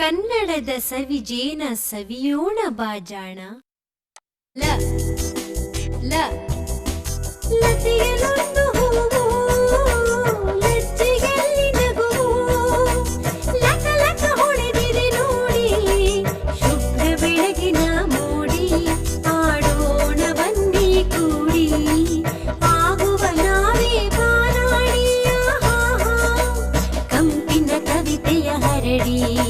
ಕನ್ನಡದ ಸವಿಜೇನ ಸವಿಯೋಣ ಬಾಜಾಣ. ಲ ಲ. ಲತೆಯಲೊಂದು ಹೂವು, ಲಜ್ಜೆಯಲ್ಲಿ ನಗುವು ಲಕ ಲಕ ಹೊಳೆದಿದೆ ನೋಡಿ, ಶುಭ್ರ ಬೆಳಗಿನ ಮೋಡಿ. ಆಡೋಣ ಬಂದಿ ಕೂಡಿ. ಆಗುವ ನಾವೇ ಬಾನಾಡಿಯ ಕಂಪಿನ ಕವಿತೆಯ ಹರಡಿ.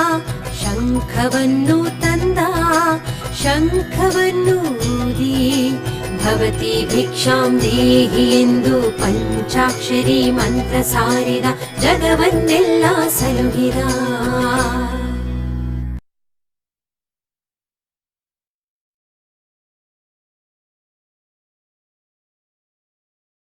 ಶಂಖವನ್ನು ತಂದ ಶಂಖವನ್ನು ಊದಿ ಭವತಿ ಭಿಕ್ಷಾಂ ದೇಹಿ ಎಂದು ಪಂಚಾಕ್ಷರಿ ಮಂತ್ರ ಸಾರಿದ ಜಗವನ್ನೆಲ್ಲ ಸಲುಹಿದ.